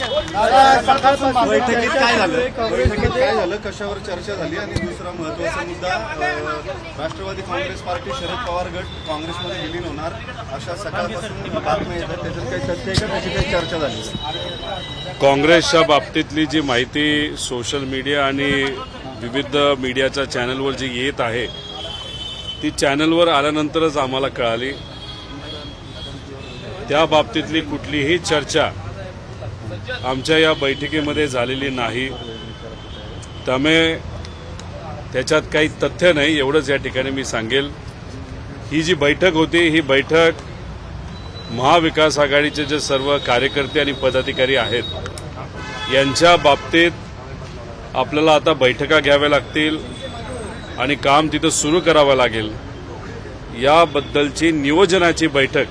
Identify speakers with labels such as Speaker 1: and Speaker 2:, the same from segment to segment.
Speaker 1: बैठकीत काय झालं? बैठकीत काय झालं? कशावर चर्चा झाली? आणि दुसरा महत्त्वाचा मुद्दा राष्ट्रवादी काँग्रेस पार्टी शरद पवार गट काँग्रेसमध्ये विलीन होणार अशा सकाळपासून बातम्या येतात. त्याच्यात काही सत्य आहे का? त्याची काही चर्चा झाली
Speaker 2: काँग्रेसच्या बाबतीतली जी माहिती सोशल मीडिया आणि विविध मीडियाच्या चॅनलवर जी येत आहे ती चॅनलवर आल्यानंतरच आम्हाला कळाली. त्या बाबतीतली कुठलीही चर्चा आमच्या या बैठकीमध्ये झालेली नाही. त्यामुळे त्याच्यात काही तथ्य नाही एवढंच या ठिकाणी मी सांगेल. ही जी बैठक होती ही बैठक महाविकास आघाडीचे जे सर्व कार्यकर्ते आणि पदाधिकारी आहेत यांच्या बाबतीत आपल्याला आता बैठका घ्याव्या लागतील आणि काम तिथं सुरू करावं लागेल. याबद्दलची नियोजनाची बैठक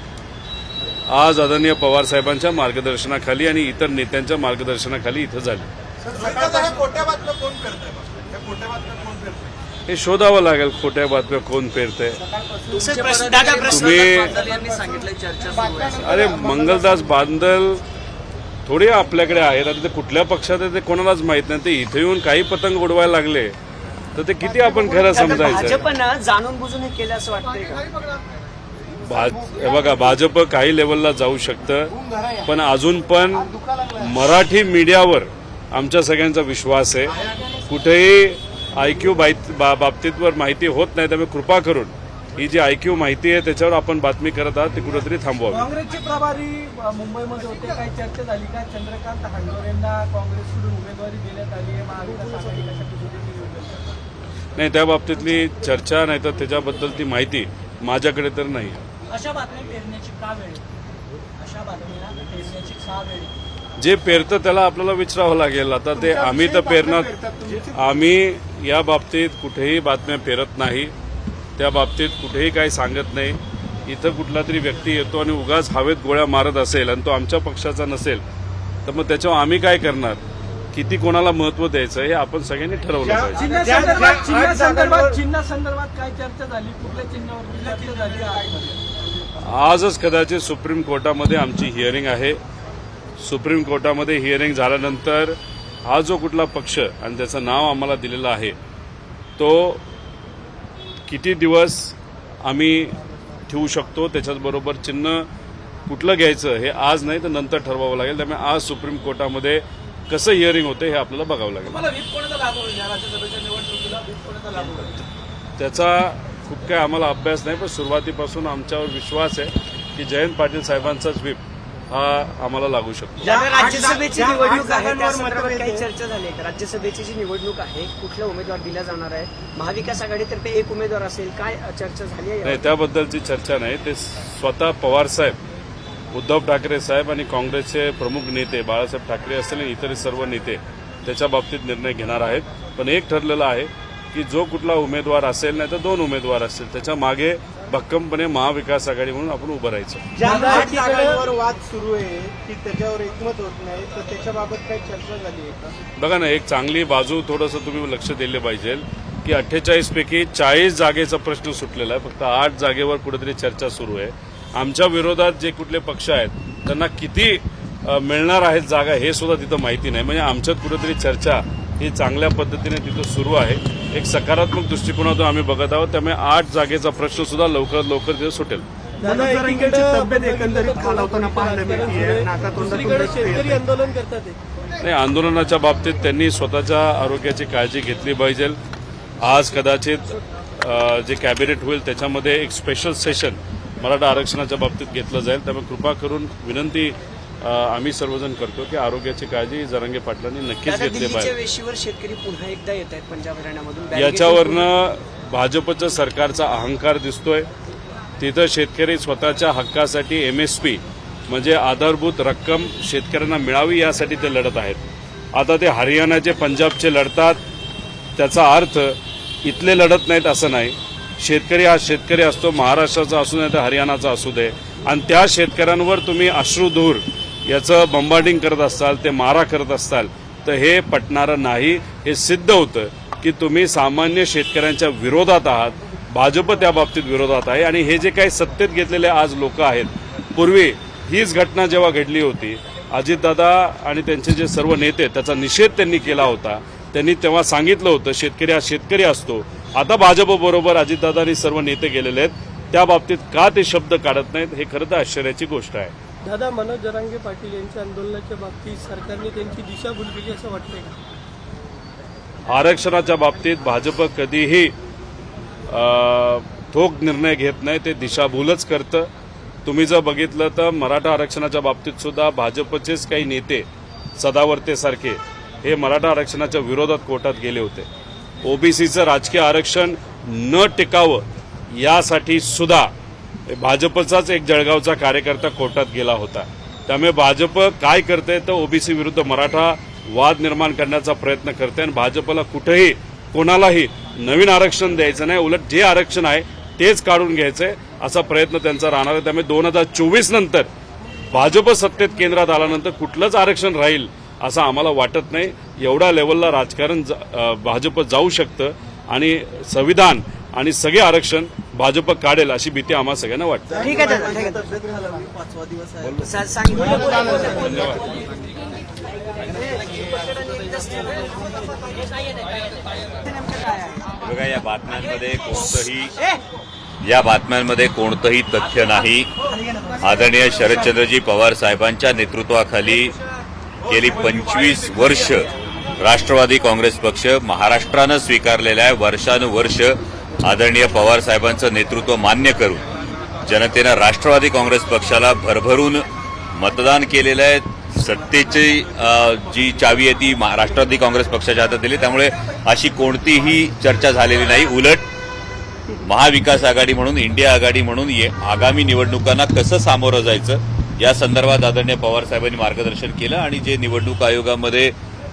Speaker 2: आज आदरणीय पवारसाहेबांच्या मार्गदर्शनाखाली आणि इतर नेत्यांच्या मार्गदर्शनाखाली इथं झाली. हे शोधावं लागेल खोट्या बातम्या कोण तुम्ही
Speaker 3: सुरू आहे.
Speaker 2: अरे मंगलदास बांदल थोडे आपल्याकडे आहेत. आता ते कुठल्या पक्षात आहे ते कोणालाच माहीत नाही. ते इथे येऊन काही पतंग उडवायला लागले. तर ते किती आपण खरं समजायचं?
Speaker 4: जाणून बुजून हे केलं असं वाटतंय का?
Speaker 2: भाज- हे बघा भाजप काही लेवलला जाऊ शकतं पण अजून पण मराठी मीडियावर आमच्या सगळ्यांचा विश्वास आहे. कुठेही आयक्यू बाबतीतवर माहिती होत नाही त्यामुळे कृपा करून ही जी आयक्यू माहिती आहे त्याच्यावर आपण बातमी करत आहात ती कुठेतरी थांबवावी.
Speaker 5: काँग्रेसचे प्रभारी मुंबईमध्ये होते काही चर्चा झाली का? चंद्रकांत हांडोरेंना काँग्रेसकडून उमेदवारी देण्यात आली आहे महाविकास आघाडी?
Speaker 2: नाही त्या बाबतीतली चर्चा नाही तर त्याच्याबद्दल ती माहिती माझ्याकडे तर नाही
Speaker 5: अशा बातम्या पेरण्याची का वेळ? अशा बातम्या पेरण्याची का वेळ?
Speaker 2: जे पेरतं त्याला आपल्याला विचारावं लागेल. आता ते आम्ही तर पेरणार आम्ही या बाबतीत कुठेही बातम्या पेरत नाही. त्या बाबतीत कुठेही काही सांगत नाही. इथं कुठला तरी व्यक्ती येतो आणि उगाच हवेत गोळ्या मारत असेल आणि तो आमच्या पक्षाचा नसेल तर मग त्याच्यावर आम्ही काय करणार? किती कोणाला महत्त्व द्यायचं? हे आपण सगळ्यांनी ठरवलं पाहिजे.
Speaker 5: चिन्ह संदर्भात चिन्ह संदर्भात चिन्ह संदर्भात काय चर्चा झाली? कुठल्या चिन्हावरती चर्चा झाली?
Speaker 2: आजच कदाचित सुप्रीम कोर्टामध्ये आमची हिअरिंग आहे. सुप्रीम कोर्टामध्ये हिअरिंग झाल्यानंतर हा जो कुठला पक्ष आणि त्याचं नाव आम्हाला दिलेलं आहे तो किती दिवस आम्ही ठेवू शकतो त्याच्याचबरोबर चिन्ह कुठलं घ्यायचं हे आज नाही तर नंतर ठरवावं लागेल. त्यामुळे आज सुप्रीम कोर्टामध्ये कसं हिअरिंग होते हे आपल्याला बघावं लागेल. त्याचा खूप काही आम्हाला अभ्यास नाही पण सुरुवातीपासून आमच्यावर विश्वास आहे की जयंत पाटील साहेबांचाच व्हीप हा आम्हाला लागू शकतो.
Speaker 4: राज्यसभेची निवडणूक आहे काही. चर्चा झाली आहे. का? राज्यसभेची जी निवडणूक आहे कुठला उमेदवार दिला जाणार आहे? महाविकास आघाडीतर्फे एक उमेदवार असेल काय चर्चा झाली आहे?
Speaker 2: नाही त्याबद्दलची चर्चा नाही. ते स्वतः पवार साहेब उद्धव ठाकरे साहेब आणि काँग्रेसचे प्रमुख नेते बाळासाहेब ठाकरे असतील आणि इतर सर्व नेते त्याच्या बाबतीत निर्णय घेणार आहेत. पण एक ठरलेलं आहे की जो कुठला उमेदवार असेल नाही तर दोन उमेदवार असतील त्याच्यामागे भक्कमपणे महाविकास आघाडी म्हणून आपण उभं राहायचं.
Speaker 6: ज्या आठ जागांवर वाद सुरू आहे की त्याच्यावर एकमत होत नाही तर त्याच्याबाबत काही चर्चा झाली आहे का?
Speaker 2: बघा ना एक चांगली बाजू थोडंसं तुम्ही लक्ष दिले पाहिजे की अठ्ठेचाळीस पैकी चाळीस जागेचा प्रश्न सुटलेला आहे. फक्त आठ जागेवर कुठेतरी चर्चा सुरू आहे. आमच्या विरोधात जे कुठले पक्ष आहेत त्यांना किती मिळणार आहेत जागा हे सुद्धा तिथं माहिती नाही. म्हणजे आमच्यात कुठेतरी चर्चा ही चांगल्या पद्धतीने तिथं सुरू आहे. एक सकारात्मक दृष्टिकोनातून आम्ही बघत आहोत. त्यामुळे आठ जागेचा प्रश्न सुद्धा लवकरात लवकर तिथं सुटेल. नाही आंदोलनाच्या बाबतीत त्यांनी स्वतःच्या आरोग्याची काळजी घेतली पाहिजे. आज कदाचित जे कॅबिनेट होईल त्याच्यामध्ये एक स्पेशल सेशन मराठा आरक्षणाच्या बाबतीत घेतलं जाईल. त्यामुळे कृपा करून विनंती आम्ही सर्वजण करतो की आरोग्याची काळजी जरांगे पाटलांनी नक्कीच घेतली पाहिजे.
Speaker 4: शेतकरी पुन्हा एकदा येत आहेत पंजाब हरियाणामधून
Speaker 2: याच्यावरनं भाजपचं सरकारचा अहंकार दिसतोय. तिथं शेतकरी स्वतःच्या हक्कासाठी एम एस पी म्हणजे आधारभूत रक्कम शेतकऱ्यांना मिळावी यासाठी ते लढत आहेत. आता ते हरियाणाचे पंजाबचे लढतात. त्याचा अर्थ इथले लढत नाहीत असं नाही. शेतकरी हा शेतकरी असतो महाराष्ट्राचा असू नाही तर हरियाणाचा असू दे. आणि त्या शेतकऱ्यांवर तुम्ही अश्रुधूर याचं बंबार्डिंग करत असाल ते मारा करत असाल तर हे पटणारं नाही. हे सिद्ध होतं की तुम्ही सामान्य शेतकऱ्यांच्या विरोधात आहात भाजप त्या बाबतीत विरोधात आहे आणि हे जे काही सत्तेत घेतलेले आज लोक आहेत पूर्वी हीच घटना जेव्हा घडली होती अजितदादा आणि त्यांचे जे सर्व नेते त्याचा निषेध त्यांनी केला होता. त्यांनी तेव्हा सांगितलं होतं शेतकरी हा शेतकरी असतो. आता भाजपबरोबर अजितदादांनी सर्व नेते गेलेले आहेत. त्या बाबतीत का ते शब्द काढत नाहीत हे खरं तर आश्चर्याची गोष्ट आहे.
Speaker 5: दादा मनोज जरांगे पाटील यांच्या आंदोलनाच्या बाबतीत सरकारने त्यांची दिशाभूल केली असं वाटतंय का?
Speaker 2: आरक्षणाच्या बाबतीत भाजप कधीही ठोक निर्णय घेत नाही ते दिशाभूलच करतं. तुम्ही जर बघितलं तर मराठा आरक्षणाच्या बाबतीत सुद्धा भाजपचेच काही नेते सदावर्तेसारखे हे मराठा आरक्षणाच्या विरोधात कोर्टात गेले होते. ओबीसीचं राजकीय आरक्षण न टिकावं यासाठी सुद्धा भाजपचाच एक जळगावचा कार्यकर्ता कोर्टात गेला होता. त्यामुळे भाजप काय करते तर ओबीसी विरुद्ध मराठा वाद निर्माण करण्याचा प्रयत्न करते आणि भाजपला कुठेही कोणालाही नवीन आरक्षण द्यायचं नाही. उलट जे आरक्षण आहे तेच काढून घ्यायचंय असा प्रयत्न त्यांचा राहणार आहे. त्यामुळे दोन हजार चोवीस नंतर भाजप सत्तेत केंद्रात आल्यानंतर कुठलंच आरक्षण राहील असं आम्हाला वाटत नाही. एवढ्या लेवलला राजकारण ज- भाजप जाऊ शकतं आणि संविधान आणि सगळे आरक्षण भाजप काढेल अशी भीती आम्हा सगळ्यांना वाटते.
Speaker 4: ठीक आहे
Speaker 7: बघा या बातम्यांमध्ये कोणतंही या बातम्यांमध्ये कोणतंही तथ्य नाही. आदरणीय शरदचंद्रजी पवार साहेबांच्या नेतृत्वाखाली गेली पंचवीस वर्ष राष्ट्रवादी काँग्रेस पक्ष महाराष्ट्रानं स्वीकारलेल्या आहे. वर्षानुवर्ष आदरणीय पवार साहेबांचं नेतृत्व मान्य करून जनतेनं राष्ट्रवादी काँग्रेस पक्षाला भरभरून मतदान केलेलं आहे. सत्तेची जी चावी आहे ती राष्ट्रवादी काँग्रेस पक्षाच्या हातात दिली. त्यामुळे अशी कोणतीही चर्चा झालेली नाही. उलट महाविकास आघाडी म्हणून इंडिया आघाडी म्हणून ये- आगामी निवडणुकांना कसं सामोरं जायचं या संदर्भात आदरणीय पवार साहेबांनी मार्गदर्शन केलं आणि जे निवडणूक आयोगामध्ये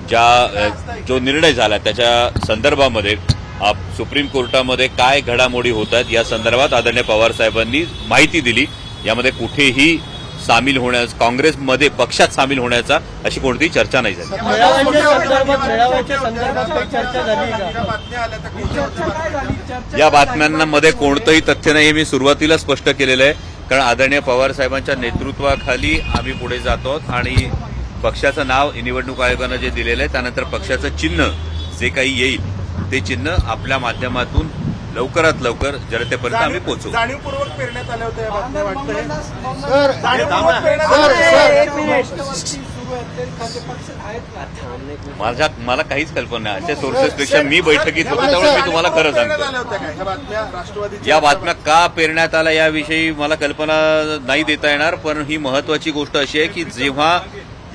Speaker 7: ज्या जो निर्णय झाला त्याच्या संदर्भामध्ये अ, सुप्रीम कोर्टामध्ये काय घडामोडी होत आहेत या संदर्भात आदरणीय पवार साहेबांनी माहिती दिली. यामध्ये कुठेही सामील होण्यास काँग्रेसमध्ये पक्षात सामील होण्याचा अशी कोणतीही चर्चा नाही झाली.
Speaker 5: चर्चा
Speaker 7: या बातम्यांमध्ये कोणतंही तथ्य नाही हे मी सुरुवातीला स्पष्ट केलेलं आहे. कारण आदरणीय पवार साहेबांच्या नेतृत्वाखाली आम्ही पुढे जातो आणि पक्षाचं नाव निवडणूक आयोगानं जे दिलेलं आहे त्यानंतर पक्षाचं चिन्ह जे काही येईल ते चिन्ह आपल्या माध्यमातून लवकरात लवकर जनतेपर्यंत आम्ही
Speaker 6: जाणीवपूर्वक पेरण्यात आल्या होत्या या बातम्या वाटतंय. जाणीवपूर्वक पेरण्यात आल्या
Speaker 5: पक्ष का
Speaker 7: माझ्या मला काहीच कल्पना नाही. अशा सोर्सेसपेक्षा मी बैठकीत होतो त्यामुळे मी तुम्हाला खरं
Speaker 6: पेरण्यात
Speaker 7: सांगतो.
Speaker 6: आल्या होत्या काय ह्या बातम्या राष्ट्रवादी
Speaker 7: या बातम्या का पेरण्यात आल्या याविषयी मला कल्पना नाही देता येणार पण ही महत्वाची गोष्ट अशी आहे की जेव्हा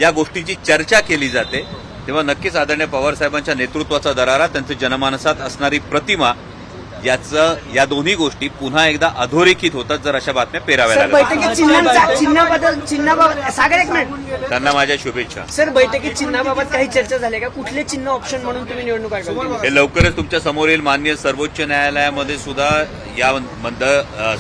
Speaker 7: या गोष्टीची चर्चा केली जाते तेव्हा नक्कीच आदरणीय पवार साहेबांच्या नेतृत्वाचा दरारा त्यांचं जनमानसात असणारी प्रतिमा याचं या दोन्ही गोष्टी पुन्हा एकदा अधोरेखित होतात जर अशा बातम्या पेराव्या लागल्या. त्यांना माझ्या शुभेच्छा.
Speaker 4: सर बैठकीत चिन्हाबाबत काही चर्चा झाली का? कुठले चिन्ह ऑप्शन म्हणून तुम्ही निवडणूक?
Speaker 7: हे लवकरच तुमच्यासमोर येईल. मान्य सर्वोच्च न्यायालयामध्ये सुद्धा या मंद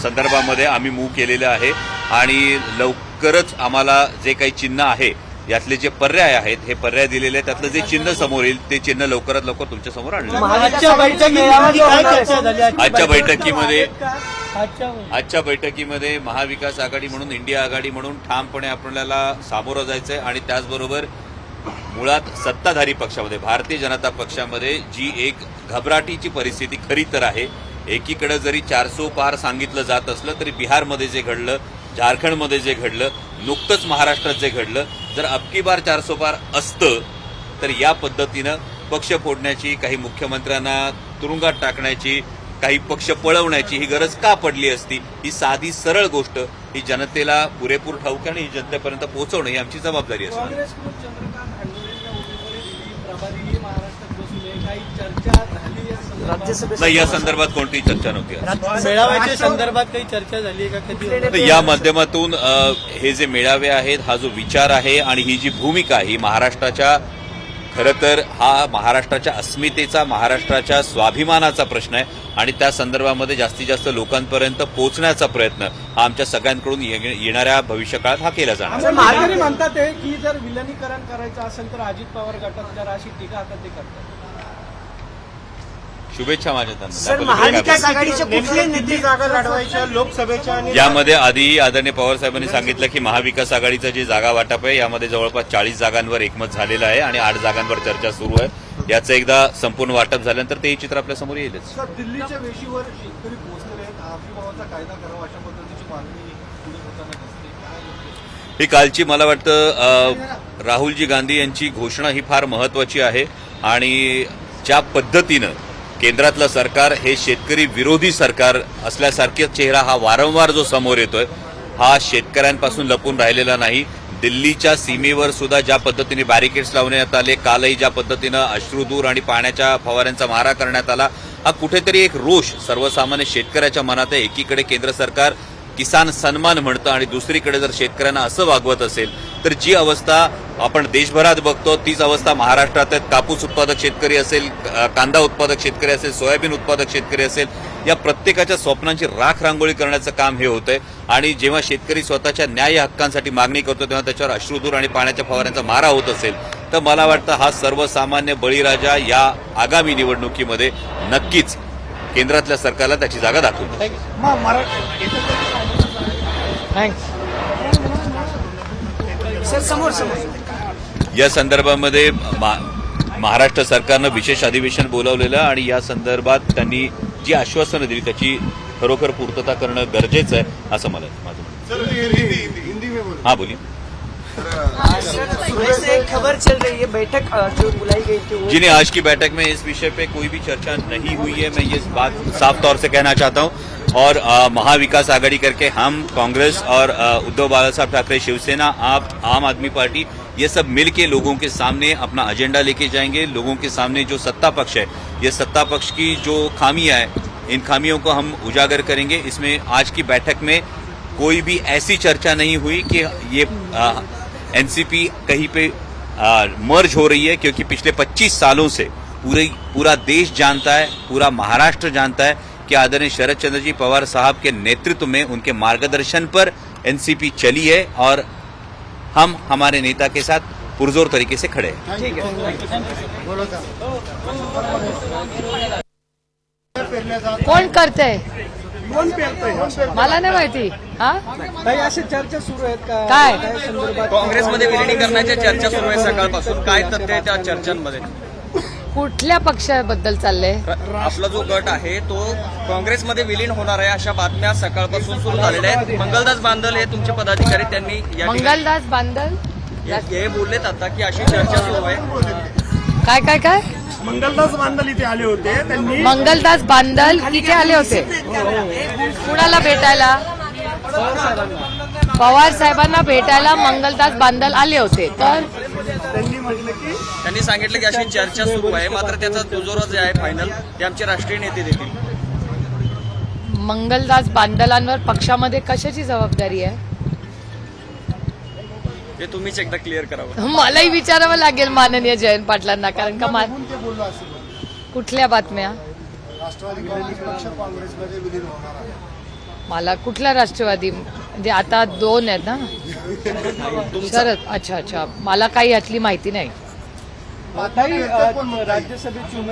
Speaker 7: संदर्भामध्ये आम्ही मूव्ह केलेलं आहे. आणि लवकरच आम्हाला जे काही चिन्ह आहे यातले जे पर्याय आहेत हे पर्याय दिलेले आहेत. त्यातलं जे चिन्ह समोर येईल ते चिन्ह लवकरात लवकर तुमच्यासमोर आणलं जाईल.
Speaker 5: आजच्या बैठकीमध्ये काय चर्चा झाली?
Speaker 7: आजच्या बैठकीमध्ये
Speaker 5: आजच्या
Speaker 7: आजच्या बैठकीमध्ये महाविकास आघाडी म्हणून इंडिया आघाडी म्हणून ठामपणे आपल्याला सामोरं जायचंय आणि त्याचबरोबर मुळात सत्ताधारी पक्षामध्ये भारतीय जनता पक्षामध्ये जी एक घबराटीची परिस्थिती खरी तर आहे. एकीकडे जरी चारसो पार सांगितलं जात असलं तरी बिहारमध्ये जे घडलं झारखंडमध्ये जे घडलं नुकतंच महाराष्ट्रात जे घडलं जर अबकी बार चारसो पार असतं तर या पद्धतीनं पक्ष फोडण्याची काही मुख्यमंत्र्यांना तुरुंगात टाकण्याची काही पक्ष पळवण्याची ही गरज का पडली असती? ही साधी सरळ गोष्ट. ही जनतेला पुरेपूर ठाऊक आणि ही जनतेपर्यंत पोहोचवणं ही आमची जबाबदारी असणार.
Speaker 5: काही चर्चा झाली
Speaker 7: नाही या संदर्भात कोणतीही चर्चा नव्हती.
Speaker 5: मेळाव्याच्या संदर्भात काही चर्चा झाली आहे का कधी
Speaker 7: या माध्यमातून हे जे मेळावे आहेत हा जो विचार आहे आणि ही जी भूमिका आहे ही महाराष्ट्राच्या खरं तर हा महाराष्ट्राच्या अस्मितेचा महाराष्ट्राच्या स्वाभिमानाचा प्रश्न आहे आणि त्या संदर्भामध्ये जास्तीत जास्त लोकांपर्यंत पोहोचण्याचा प्रयत्न हा आमच्या सगळ्यांकडून ये- येणाऱ्या भविष्यकाळात हा केला जाणार
Speaker 5: म्हणतात आहे की जर विलनीकरण करायचं असेल तर अजित पवार गटात जर अशी टीका आता ते करतात.
Speaker 7: शुभेच्छा माझ्या त्यांना.
Speaker 4: सर
Speaker 7: त्याबद्दल काय
Speaker 4: महाविकास आघाडीचे कुठले
Speaker 6: नेमक्या किती
Speaker 4: नेते
Speaker 6: जागा लढवायच्या लोकसभेच्या आणि
Speaker 7: यामध्ये आधी आदरणीय पवार साहेबांनी सांगितलं की महाविकास आघाडीचं जे जागा वाटप आहे यामध्ये जवळपास चाळीस जागांवर एकमत झालेलं आहे आणि आठ जागांवर चर्चा सुरू आहे. याचं एकदा संपूर्ण वाटप झाल्यानंतर ते चित्र आपल्यासमोर येईलच.
Speaker 1: दिल्लीच्या वेशीवर शेतकरी पोहोचलेले आहेत. आर्थिक कायदा करावा अशा पद्धतीची मागणी पुढे होताना दिसते. काय
Speaker 7: ही कालची मला वाटतं अ, राहुलजी गांधी यांची घोषणा ही फार महत्वाची आहे आणि ज्या पद्धतीनं केंद्रातलं सरकार हे शेतकरी विरोधी सरकार असल्यासारखे चेहरा हा वारंवार जो समोर येतोय हा शेतकऱ्यांपासून लपून राहिलेला नाही. दिल्लीच्या सीमेवर सुद्धा ज्या पद्धतीने बॅरिकेड्स लावण्यात आले कालही ज्या पद्धतीनं अश्रुदूर आणि पाण्याच्या फवाऱ्यांचा मारा करण्यात आला हा कुठेतरी एक रोष सर्वसामान्य शेतकऱ्याच्या मनात आहे. एकीकडे केंद्र सरकार किसान सन्मान म्हणतं आणि दुसरीकडे जर शेतकऱ्यांना असं वागवत असेल तर जी अवस्था आपण देशभरात बघतो तीच अवस्था महाराष्ट्रात आहेत. कापूस उत्पादक शेतकरी असेल कांदा उत्पादक शेतकरी असेल सोयाबीन उत्पादक शेतकरी असेल या प्रत्येकाच्या स्वप्नांची राख रांगोळी करण्याचं काम हे होतंय. आणि जेव्हा शेतकरी स्वतःच्या न्याय हक्कांसाठी मागणी करतो तेव्हा त्याच्यावर अश्रुधूर आणि पाण्याच्या फवाऱ्यांचा मारा होत असेल. तर मला वाटतं हा सर्वसामान्य बळीराजा या आगामी निवडणुकीमध्ये नक्कीच केंद्रातल्या सरकारला त्याची जागा दाखवली
Speaker 4: सर समोर समोर.
Speaker 7: या संदर्भामध्ये मा- महाराष्ट्र सरकारनं विशेष अधिवेशन बोलावलेलं आणि या संदर्भात त्यांनी जी आश्वासनं दिली त्याची खरोखर पूर्तता करणं गरजेचं आहे असं मला माझं म्हणणं.
Speaker 1: सर हिंदी हिंदी में बोलो.
Speaker 7: आहे. हा बोली
Speaker 4: सुबह से एक खबर चल रही है बैठक जो बुलाई गई थी वो
Speaker 7: जिन्हें आज की बैठक में इस विषय पे कोई भी चर्चा नहीं हुई है। मैं ये बात साफ़ तौर से कहना चाहता हूँ। और महाविकास आघाड़ी करके हम कांग्रेस और उद्धव बाला साहब ठाकरे शिवसेना, आप, आम आदमी पार्टी, ये सब मिल के लोगों के सामने अपना एजेंडा लेके जाएँगे। लोगों के सामने जो सत्ता पक्ष है, ये सत्ता पक्ष की जो खामियाँ है, इन खामियों को हम उजागर करेंगे। इसमें आज की बैठक में कोई भी ऐसी चर्चा नहीं हुई कि ये एनसीपी कहीं पे मर्ज हो रही है, क्योंकि पिछले 25 सालों से पूरे, पूरा देश जानता है, पूरा महाराष्ट्र जानता है कि आदरणीय शरद चंद्र जी पवार साहब के नेतृत्व में उनके मार्गदर्शन पर एनसीपी चली है और हम हमारे नेता के साथ पुरजोर तरीके से खड़े हैं।
Speaker 4: ठीक है।
Speaker 8: कोण करते मला नाही माहिती. हा?
Speaker 5: अशी चर्चा सुरू आहेत
Speaker 8: काय?
Speaker 3: काँग्रेसमध्ये विलिनीकरणाच्या चर्चा सुरू आहे सकाळपासून. काय तथ्य त्या चर्चांमध्ये?
Speaker 8: कुठल्या पक्षाबद्दल चाललंय?
Speaker 3: आपला जो गट आहे तो काँग्रेसमध्ये विलीन होणार आहे अशा बातम्या सकाळपासून सुरू झालेल्या आहेत. मंगलदास बांदल हे तुमचे पदाधिकारी त्यांनी
Speaker 8: मंगलदास बांदल?
Speaker 3: हे बोललेत आता की अशी चर्चा सुरू आहे.
Speaker 8: काय काय काय?
Speaker 6: मंगलदास बांधल इथे आले होते. त्यांनी
Speaker 8: मंगलदास बांदल तिथे आले होते. कुणाला भेटायला? पवार साहेबांना भेटायला मंगलदास बांदल आले होते. तर
Speaker 6: त्यांनी म्हटलं की
Speaker 3: त्यांनी सांगितलं की अशी चर्चा सुरू आहे. मात्र त्याचा दुजोरा जे आहे फायनल ते आमचे राष्ट्रीय नेते देतील.
Speaker 8: मंगलदास बांदलांवर पक्षामध्ये कशाची जबाबदारी आहे?
Speaker 3: हे तुम्हीच एकदा क्लिअर करावं.
Speaker 8: मलाही विचारावं लागेल माननीय जयंत पाटलांना कारण का
Speaker 1: ते
Speaker 8: कुठल्या बातम्या?
Speaker 1: राष्ट्रवादी काँग्रेस पक्ष काँग्रेसमध्ये विलीन होणार आहे.
Speaker 8: मला कुठला राष्ट्रवादी म्हणजे आता दोन आहेत ना? शरद अच्छा अच्छा. मला काही यातली माहिती नाही.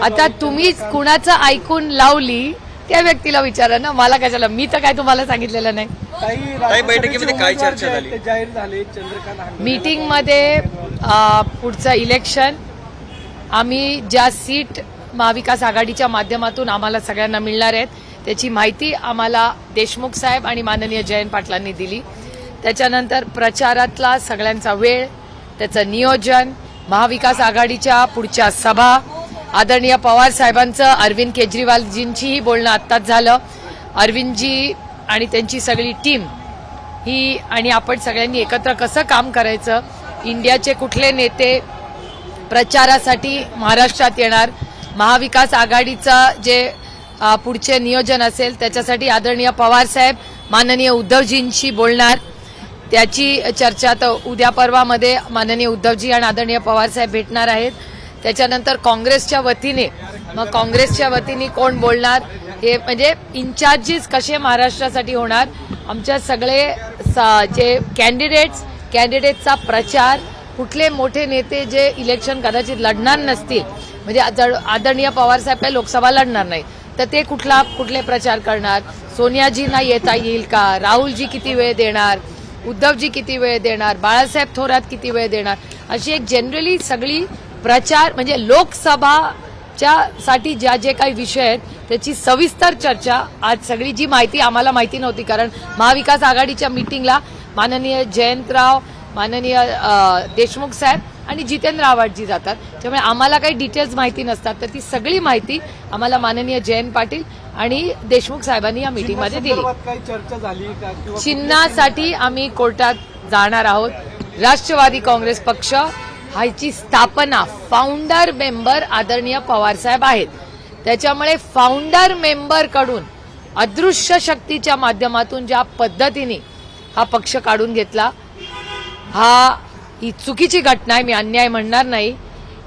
Speaker 8: आता तुम्हीच कुणाचं ऐकून लावली त्या व्यक्तीला विचारा ना. मला कशाला? मी तर काय तुम्हाला सांगितलेलं नाही.
Speaker 3: बैठकीमध्ये काय चर्चा झाली?
Speaker 5: जाहीर झाले. चंद्रकांत
Speaker 8: मीटिंगमध्ये पुढचं इलेक्शन. आम्ही ज्या सीट महाविकास आघाडीच्या माध्यमातून आम्हाला सगळ्यांना मिळणार आहेत त्याची माहिती आम्हाला देशमुख साहेब आणि माननीय जयंत पाटलांनी दिली. त्याच्यानंतर प्रचारातला सगळ्यांचा वेळ त्याचं नियोजन महाविकास आघाडीच्या पुढच्या सभा आदरणीय पवार साहेबांचं अरविंद केजरीवालजींचीही बोलणं आत्ताच झालं. अरविंदजी आणि त्यांची सगळी टीम ही आणि आपण सगळ्यांनी एकत्र कसं काम करायचं इंडियाचे कुठले नेते प्रचारासाठी महाराष्ट्रात येणार महाविकास आघाडीचा जे पुढचे नियोजन असेल त्याच्यासाठी आदरणीय पवार साहेब माननीय उद्धवजींशी बोलणार. त्याची चर्चा तर उद्या परवामध्ये माननीय उद्धवजी आणि आदरणीय पवार साहेब भेटणार आहेत. त्याच्यानंतर काँग्रेसच्या वतीने मग काँग्रेसच्या वतीने कोण बोलणार? हे म्हणजे इन्चार्जीस कसे महाराष्ट्रासाठी होणार? आमच्या सगळे जे कॅन्डिडेट्स कॅन्डिडेटचा प्रचार कुठले मोठे नेते जे इलेक्शन कदाचित लढणार नसतील म्हणजे आदरणीय पवारसाहेब काही लोकसभा लढणार नाही तर ते कुठला कुठले प्रचार करणार? सोनियाजींना येता येईल का? राहुलजी किती वेळ देणार? उद्धवजी किती वेळ देणार? बाळासाहेब थोरात किती वेळ देणार? अशी एक जनरली सगळी प्रचार म्हणजे लोकसभाच्या साठी ज्या जे काही विषय आहेत त्याची सविस्तर चर्चा आज सगळी जी माहिती आम्हाला माहिती नव्हती कारण महाविकास आघाडीच्या मिटिंगला माननीय जयंतराव माननीय देशमुख साहेब आणि जितेंद्र आव्हाडजी जातात. त्यामुळे आम्हाला काही डिटेल्स माहिती नसतात तर ती सगळी माहिती आम्हाला माननीय जयंत पाटील आणि देशमुख साहेबांनी या मिटिंगमध्ये दिली.
Speaker 5: चर्चा झाली
Speaker 8: चिन्हासाठी आम्ही कोर्टात जाणार आहोत. राष्ट्रवादी काँग्रेस पक्ष ह्याची स्थापना फाउंडर मेंबर आदरणीय पवारसाहेब आहेत. त्याच्यामुळे फाउंडर मेंबरकडून अदृश्य शक्तीच्या माध्यमातून ज्या पद्धतीने हा पक्ष काढून घेतला हा ही चुकीची घटना आहे मी अन्याय म्हणणार नाही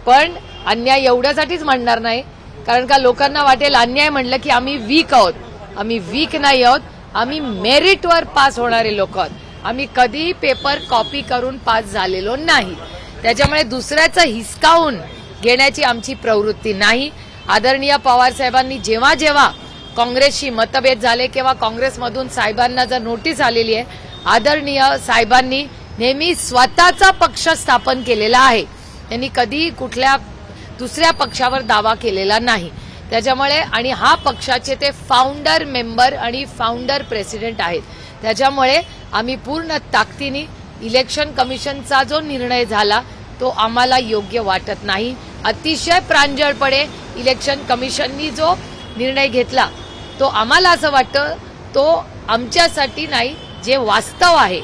Speaker 8: पण अन्याय एवढ्यासाठीच म्हणणार नाही कारण का लोकांना वाटेल अन्याय म्हणलं की आम्ही वीक आहोत. आम्ही वीक नाही आहोत आम्ही मेरिटवर पास होणारे लोक आहोत. आम्ही कधीही पेपर कॉपी करून पास झालेलो नाही. त्याच्यामुळे दुसऱ्याचं हिसकावून घेण्याची आमची प्रवृत्ती नाही. आदरणीय पवार साहेबांनी जेव्हा जेव्हा काँग्रेसशी मतभेद झाले किंवा काँग्रेसमधून साहेबांना जर नोटीस आलेली आहे आदरणीय साहेबांनी नेहमी स्वतःचा पक्ष स्थापन केलेला आहे. त्यांनी कधीही कुठल्या दुसऱ्या पक्षावर दावा केलेला नाही. त्याच्यामुळे आणि हा पक्षाचे ते फाउंडर मेंबर आणि फाउंडर प्रेसिडेंट आहेत. त्याच्यामुळे आम्ही पूर्ण ताकदीने इलेक्शन कमिशनचा जो निर्णय झाला तो आम्हाला योग्य वाटत नाही. अतिशय प्रांजळपणे इलेक्शन कमिशननी जो निर्णय घेतला तो आम्हाला असं वाटतं तो आमच्यासाठी नाही जे वास्तव आहे.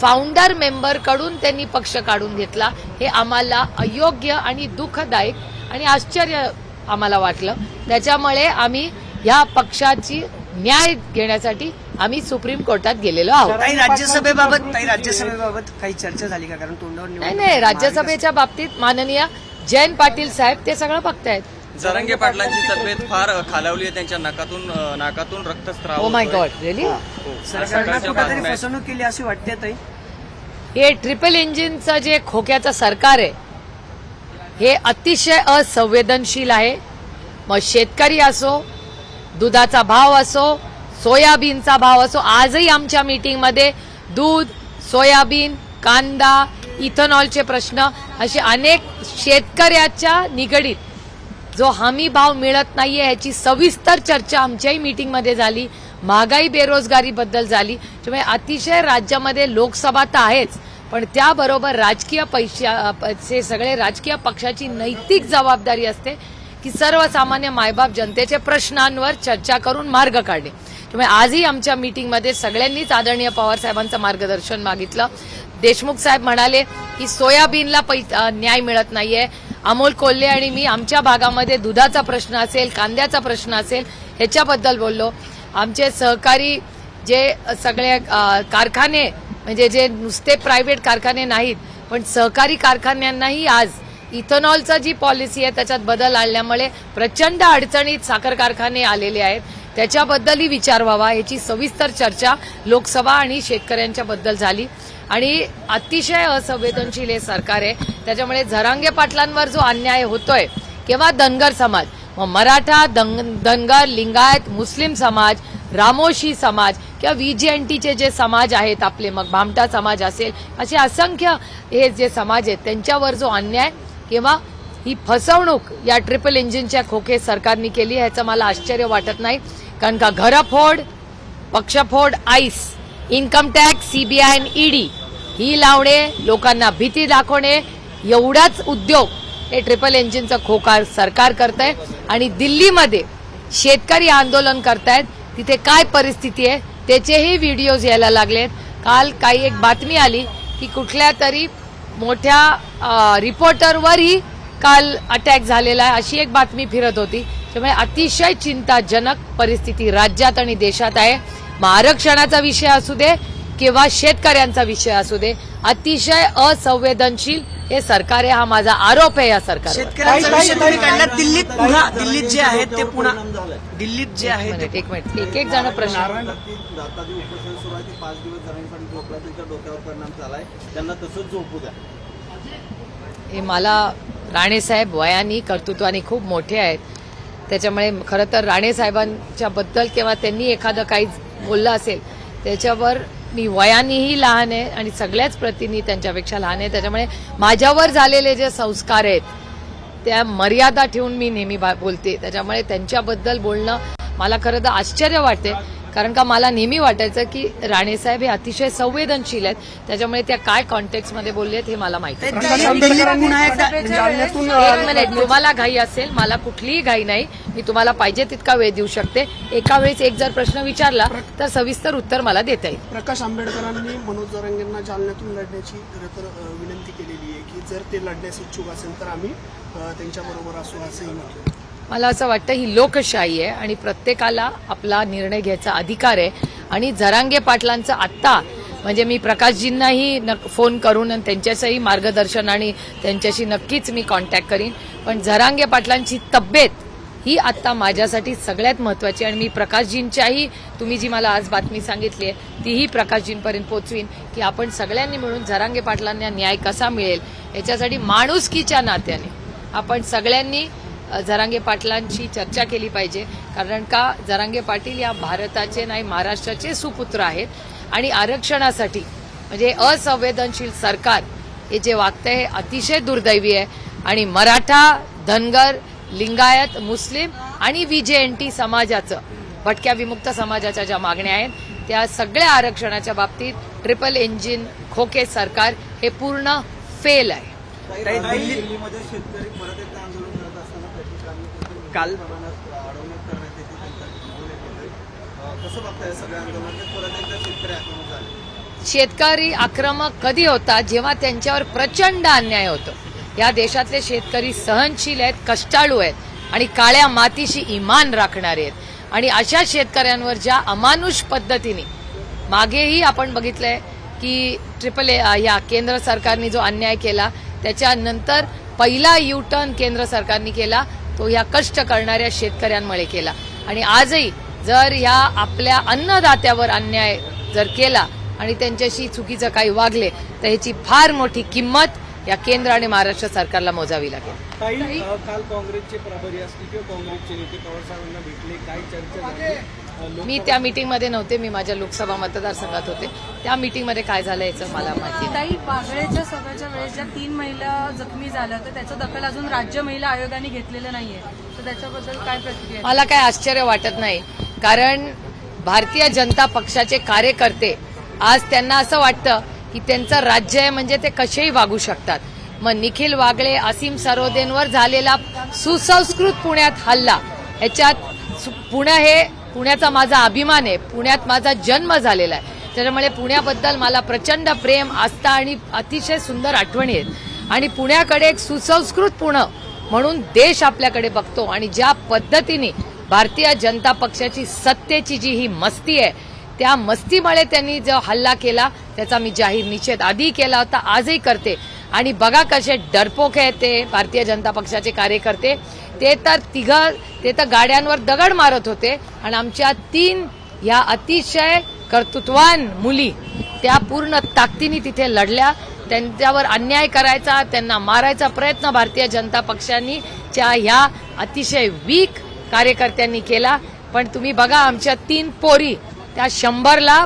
Speaker 8: फाउंडर मेंबरकडून त्यांनी पक्ष काढून घेतला. हे आम्हाला अयोग्य आणि दुःखदायक आणि आश्चर्य आम्हाला वाटलं. त्याच्यामुळे आम्ही ह्या पक्षाची न्याय घेण्यासाठी आम्ही सुप्रीम कोर्टात गेलेलो आहोत.
Speaker 4: काही राज्यसभेबाबत काही राज्यसभेबाबत काही चर्चा झाली का? कारण तोंडावर
Speaker 8: नाही नाही. राज्यसभेच्या बाबतीत माननीय जयंत पाटील साहेब ते सगळं बघतायत.
Speaker 3: जरंगे पाटलांची तब्येत फार खालावली आहे त्यांच्या नाकातून नाकातून रक्तस्राव
Speaker 8: ओ माय. God really.
Speaker 4: सरकारनं कुठेतरी. फसवणूक केली अशी वाटते ताई
Speaker 8: हे ट्रिपल इंजिनचं जे खोक्याचं सरकार आहे हे अतिशय असंवेदनशील आहे मग शेतकरी असो दुधाचा भाव असो सोयाबीनचा भाव असो आजही आमच्या मीटिंगमध्ये दूध सोयाबीन कांदा इथेनॉलचे प्रश्न असे अनेक शेतकऱ्याच्या निगडीत जो हमी भाव मिळत नाहीये याची सविस्तर चर्चा आमच्याही मीटिंगमध्ये झाली. महागाई बेरोजगारीबद्दल झाली. त्यामुळे अतिशय राज्यामध्ये लोकसभा तर आहेच पण त्याबरोबर राजकीय पैशा पैसे सगळे राजकीय पक्षाची नैतिक जबाबदारी असते की सर्वसामान्य मायबाप जनतेच्या प्रश्नांवर चर्चा करून मार्ग काढणे. त्यामुळे आजही आमच्या मीटिंगमध्ये सगळ्यांनीच आदरणीय पवार साहेबांचं मार्गदर्शन मागितलं. देशमुख साहेब म्हणाले की सोयाबीनला पै न्याय मिळत नाहीये. अमोल कोल्हे आणि मी आमच्या भागामध्ये दुधाचा प्रश्न असेल कांद्याचा प्रश्न असेल ह्याच्याबद्दल बोललो. आमचे सहकारी जे सगळे कारखाने म्हणजे जे नुसते प्रायव्हेट कारखाने नाहीत पण सहकारी कारखान्यांनाही आज इथेनॉलचा जी पॉलिसी आहे त्याच्यात बदल आणल्यामुळे प्रचंड अडचणीत साखर कारखाने आलेले आहेत. त्याच्याबद्दलही विचार व्हावा याची सविस्तर चर्चा लोकसभा आणि शेतकऱ्यांच्या बद्दल झाली. आणि अतिशय असंवेदनशील हे सरकार आहे. त्याच्यामुळे झरांगे पाटलांवर जो अन्याय होतोय किंवा धनगर समाज? मग मराठा धनगर लिंगायत मुस्लिम समाज रामोशी समाज किंवा व्हीजीएनटीचे जे समाज आहेत आपले मग भामटा समाज असेल असे असंख्य हे जे समाज आहेत त्यांच्यावर जो अन्याय किंवा ही फसवणूक या ट्रिपल इंजिनच्या खोके सरकारने केली ह्याचं मला आश्चर्य वाटत नाही. कारण का घरफोड पक्षफोड आईस इन्कम टॅक्स सीबीआय आणि ईडी ही लावणे लोकांना भीती दाखवणे एवढाच उद्योग हे ट्रिपल इंजिनचं खोकार सरकार करत आहे आणि दिल्लीमध्ये शेतकरी आंदोलन करतायत. तिथे काय परिस्थिती आहे त्याचेही व्हिडिओज यायला लागलेत. काल काही एक बातमी आली की कुठल्या तरी मोठ्या रिपोर्टरवरही काल अटॅक झालेला आहे अशी एक बातमी फिरत होती. त्यामुळे अतिशय चिंताजनक परिस्थिती राज्यात आणि देशात आहे. मग आरक्षणाचा विषय असू दे किंवा शेतकऱ्यांचा विषय असू दे अतिशय असंवेदनशील हे सरकार आहे. हा माझा आरोप आहे या सरकारवर.
Speaker 4: शेतकऱ्यांचा
Speaker 5: ताई,
Speaker 4: विषय
Speaker 5: ताई,
Speaker 4: तुम्ही
Speaker 5: ताई,
Speaker 4: काढला
Speaker 5: ताई,
Speaker 4: दिल्लीत पुन्हा दिल्लीत जे आहेत ते पुन्हा दिल्लीत जे
Speaker 8: एक
Speaker 4: आहे ते
Speaker 8: मिनिट एक मिनिट. एक एक जण प्रश्न. हे मला राणेसाहेब वयानी कर्तृत्वाने खूप मोठे आहेत. त्याच्यामुळे खरं तर राणे बद्दल किंवा त्यांनी एखादं काही बोललं असेल त्याच्यावर मी वयानेही लहान आहे आणि सगळ्याच प्रतींनी त्यांच्यापेक्षा लहान आहे. त्याच्यामुळे माझ्यावर झालेले जे संस्कार आहेत त्या मर्यादा ठेवून मी नेहमी बोलते. त्याच्यामुळे त्यांच्याबद्दल बोलणं मला खरं तर आश्चर्य वाटते. कारण का मला नेहमी वाटायचं की राणेसाहेब हे अतिशय संवेदनशील आहेत. त्याच्यामुळे त्या काय कॉन्टेक्स्टमध्ये बोलले हे मला माहिती एक मिनिट तुम्हाला घाई असेल मला कुठलीही घाई नाही. मी तुम्हाला पाहिजे तितका वेळ देऊ शकते. एका वेळेस एक जर प्रश्न विचारला तर सविस्तर उत्तर मला देता येईल.
Speaker 9: प्रकाश आंबेडकरांनी मनोज जरांगेंना जालन्यातून लढण्याची विनंती केलेली आहे की जर ते लढण्यास इच्छुक असेल तर आम्ही त्यांच्याबरोबर असू असंही म्हटलं.
Speaker 8: मला असं वाटतं ही लोकशाही आहे आणि प्रत्येकाला आपला निर्णय घ्यायचा अधिकार आहे. आणि जरांगे पाटलांचं आत्ता म्हणजे मी प्रकाशजींनाही न फोन करून आणि त्यांच्याचंही मार्गदर्शन आणि त्यांच्याशी नक्कीच मी कॉन्टॅक्ट करीन. पण झरांगे पाटलांची तब्येत ही आत्ता माझ्यासाठी सगळ्यात महत्वाची आणि मी प्रकाशजींच्याही तुम्ही जी मला आज बातमी सांगितली आहे तीही प्रकाशजींपर्यंत पोचवीन की आपण सगळ्यांनी मिळून झरांगे पाटलांना न्याय कसा मिळेल याच्यासाठी माणुसकीच्या नात्याने आपण सगळ्यांनी जरांगे पाटलांची चर्चा केली पाहिजे. कारण का जरांगे पाटील या भारताचे नाही महाराष्ट्राचे सुपुत्र आहेत. आणि आरक्षणासाठी म्हणजे असंवेदनशील सरकार हे जे वागतं हे अतिशय दुर्दैवी आहे. आणि मराठा धनगर लिंगायत मुस्लिम आणि व्ही समाजाचं भटक्या विमुक्त समाजाच्या ज्या मागण्या आहेत त्या सगळ्या आरक्षणाच्या बाबतीत ट्रिपल इंजिन खोके सरकार हे पूर्ण फेल आहे.
Speaker 3: दिल्ली
Speaker 6: दिल्लीमध्ये शेतकरी शेतकरी आक्रमक झाले.
Speaker 8: शेतकरी आक्रमक कधी होतात जेव्हा त्यांच्यावर प्रचंड अन्याय होतो. या देशातले शेतकरी सहनशील आहेत कष्टाळू आहेत आणि काळ्या मातीशी इमान राखणारे आहेत. आणि अशा शेतकऱ्यांवर ज्या अमानुष पद्धतीने मागेही आपण बघितलंय की ट्रिपल ए या केंद्र सरकारने जो अन्याय केला त्याच्यानंतर पहिला यू टर्न केंद्र सरकारने केला तो ह्या कष्ट करणाऱ्या शेतकऱ्यांमुळे केला. आणि आजही जर ह्या आपल्या अन्नदात्यावर अन्याय जर केला आणि त्यांच्याशी चुकीचं काही वागले तर ह्याची फार मोठी किंमत या केंद्र आणि महाराष्ट्र सरकारला मोजावी लागेल.
Speaker 5: काल काँग्रेसचे प्रभारी असतील किंवा काँग्रेसचे नेते पवारसाहेबांना भेटले काय चर्चा
Speaker 8: मी त्या मीटिंगमध्ये नव्हते मी माझ्या लोकसभा मतदारसंघात होते त्या मीटिंगमध्ये काय झालं याचं मला माहिती नाही.
Speaker 10: ताई वागळेच्या सभेच्या वेळेस ज्या तीन महिला जखमी झाल्या तर त्याचं दखल अजून राज्य महिला आयोगाने घेतलेलं नाहीये तर त्याच्याबद्दल काय प्रतिक्रिया?
Speaker 8: मला काय आश्चर्य वाटत नाही कारण भारतीय जनता पक्षाचे कार्यकर्ते आज त्यांना असं वाटतं की त्यांचं राज्य आहे म्हणजे ते कसेही वागू शकतात मग निखिल वागळे असीम सरोदेंवर झालेला सुसंस्कृत पुण्यात हल्ला ह्याच्यात पुणे हे पुण्याचा माझा अभिमान आहे. पुण्यात माझा जन्म झालेला आहे. त्याच्यामुळे पुण्याबद्दल मला प्रचंड प्रेम आस्था आणि अतिशय सुंदर आठवणी आहेत. आणि पुण्याकडे एक सुसंस्कृत पुणे म्हणून देश आपल्याकडे बघतो आणि ज्या पद्धतीने भारतीय जनता पक्षाची सत्तेची जी ही मस्ती आहे त्या मस्तीमुळे त्यांनी जो हल्ला केला त्याचा मी जाहीर निषेध आधी केला होता आजही करते. आणि बघा कसे डरपोक आहेत ते भारतीय जनता पक्षाचे कार्यकर्ते. ते तर तिघ ते तर गाड्यांवर दगड मारत होते. आणि आमच्या तीन या अतिशय कर्तृत्वान मुली त्या पूर्ण ताकदीने तिथे लढल्या. त्यांच्यावर अन्याय करायचा त्यांना मारायचा प्रयत्न भारतीय जनता पक्षांनी च्या ह्या अतिशय वीक कार्यकर्त्यांनी केला. पण तुम्ही बघा आमच्या तीन पोरी त्या शंभरला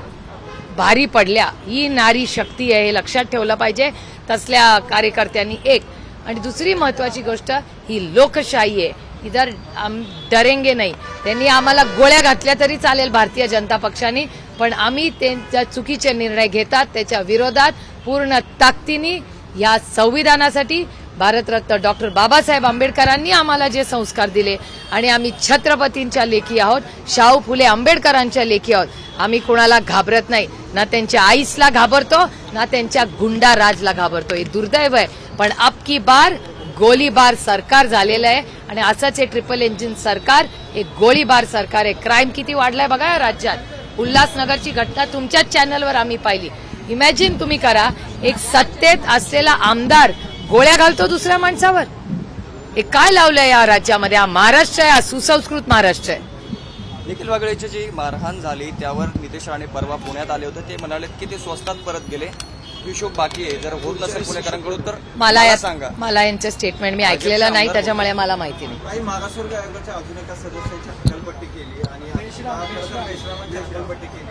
Speaker 8: भारी पडल्या. ही नारी शक्ती आहे हे लक्षात ठेवलं पाहिजे. तसल्या कार्यकर्त्यांनी एक आणि दुसरी महत्वाची गोष्ट ही लोकशाही आहे इधर आम डरेंगे नाही. त्यांनी आम्हाला गोळ्या घातल्या तरी चालेल भारतीय जनता पक्षाने पण आम्ही त्यांच्या चुकीचे निर्णय घेतात त्याच्या विरोधात पूर्ण ताकदीने या संविधानासाठी भारतरत्न डॉक्टर बाबासाहेब आंबेडकरांनी आम्हाला जे संस्कार दिले आणि आम्ही छत्रपतींच्या लेखी आहोत शाहू फुले आंबेडकरांच्या लेखी आहोत. आम्ही कुणाला घाबरत नाही. ना त्यांच्या आईसला घाबरतो ना त्यांच्या गुंडा राजला घाबरतो. हे दुर्दैव आहे. पण अबकी बार गोळीबार सरकार झालेलं आहे आणि असंच हे ट्रिपल इंजिन सरकार हे गोळीबार सरकार आहे. क्राईम किती वाढलाय बघा राज्यात. उल्हासनगरची घटना तुमच्याच चॅनलवर आम्ही पाहिली. इमॅजिन तुम्ही करा एक सत्तेत असलेला आमदार गोळ्या घालतो दुसऱ्या माणसावर. हे काय लावलंय या राज्यामध्ये? हा महाराष्ट्र आहे हा सुसंस्कृत महाराष्ट्र आहे.
Speaker 3: निखिल वागळेची जी मारहाण झाली त्यावर नितेश राणे परवा पुण्यात आले होते. ते म्हणाले की ते स्वस्तात परत गेले. हिशोब बाकी आहे. जर होत नसेल पुणेकरांकडून तर
Speaker 8: मला या-
Speaker 3: सांगा.
Speaker 8: मला यांचं स्टेटमेंट मी ऐकलेलं नाही त्याच्यामुळे मला माहिती नाही.
Speaker 6: काही मागासवर्गीय आयोगाच्या अजून एका सदस्याची हक्कलपट्टी केली आणि केली.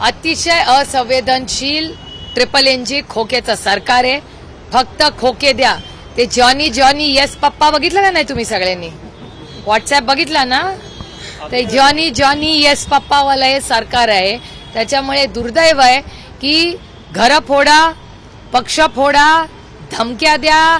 Speaker 8: अतिशय असंवेदनशील ट्रिपल एनजी खोकेचं सरकार आहे. फक्त खोके द्या. ते जॉनी जॉनी येस पप्पा बघितलं का नाही तुम्ही सगळ्यांनी? व्हॉट्सअप बघितला ना? ते जॉनी जॉनी येस पप्पावाला हे सरकार आहे. त्याच्यामुळे दुर्दैव आहे की घरं फोडा पक्ष फोडा धमक्या द्या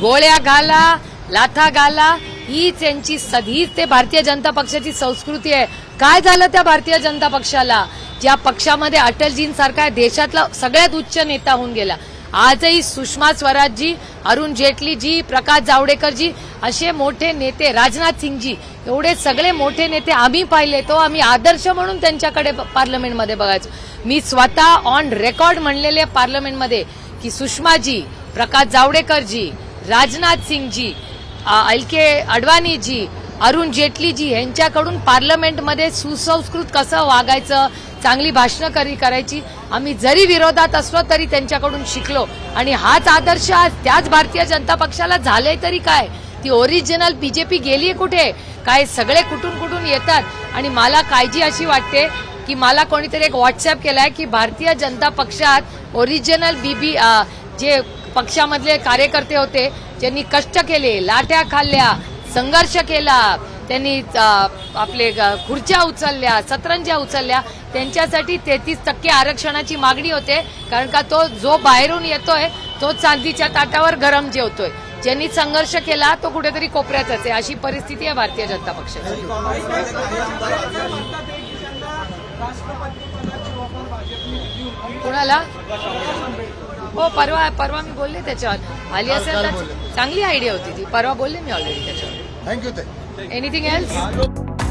Speaker 8: गोळ्या घाला लाथा घाला. हीच यांची सधीच ते भारतीय जनता पक्षाची संस्कृती आहे. काय झालं त्या भारतीय जनता पक्षाला? ज्या पक्षामध्ये अटलजींसारखा देशातला सगळ्यात उच्च नेता होऊन गेला. आजही सुषमा स्वराजजी अरुण जेटलीजी प्रकाश जावडेकरजी असे मोठे नेते राजनाथ सिंगजी एवढे सगळे मोठे नेते आम्ही पाहिले तो आम्ही आदर्श म्हणून त्यांच्याकडे पार्लमेंटमध्ये बघायचो. मी स्वतः ऑन रेकॉर्ड म्हणलेले पार्लमेंटमध्ये की सुषमाजी प्रकाश जावडेकरजी राजनाथ सिंगजी एल के अडवाणीजी अरुण जेटलीजी यांच्याकडून पार्लमेंटमध्ये सुसंस्कृत कसं वागायचं चांगली भाषणं करी करायची. आम्ही जरी विरोधात असलो तरी त्यांच्याकडून शिकलो. आणि हाच आदर्श आज त्याच भारतीय जनता पक्षाला झालंय तरी काय? ती ओरिजिनल बीजेपी गेलीये कुठे? काय सगळे कुठून कुठून येतात? आणि मला काळजी अशी वाटते की मला कोणीतरी एक व्हॉट्सअप केलाय की भारतीय जनता पक्षात ओरिजिनल बीबी जे पक्षामधले कार्यकर्ते होते ज्यांनी कष्ट केले लाट्या खाल्ल्या संघर्ष केला त्यांनी आपले खुर्च्या उचलल्या सतरंज्या उचलल्या. त्यांच्यासाठी तेहतीस टक्के आरक्षणाची मागणी होते कारण का तो जो बाहेरून येतोय तो चांदीच्या ताटावर गरम जेवतोय. ज्यांनी संघर्ष केला तो कुठेतरी कोपऱ्यातच आहे. अशी परिस्थिती आहे भारतीय जनता पक्षाची. कोणाला? हो परवा परवा मी बोलले त्याच्यावर. आली असेल तर चांगली आयडिया होती ती. परवा बोलले मी ऑलरेडी त्याच्यावर.
Speaker 1: Thank you
Speaker 8: Anything else?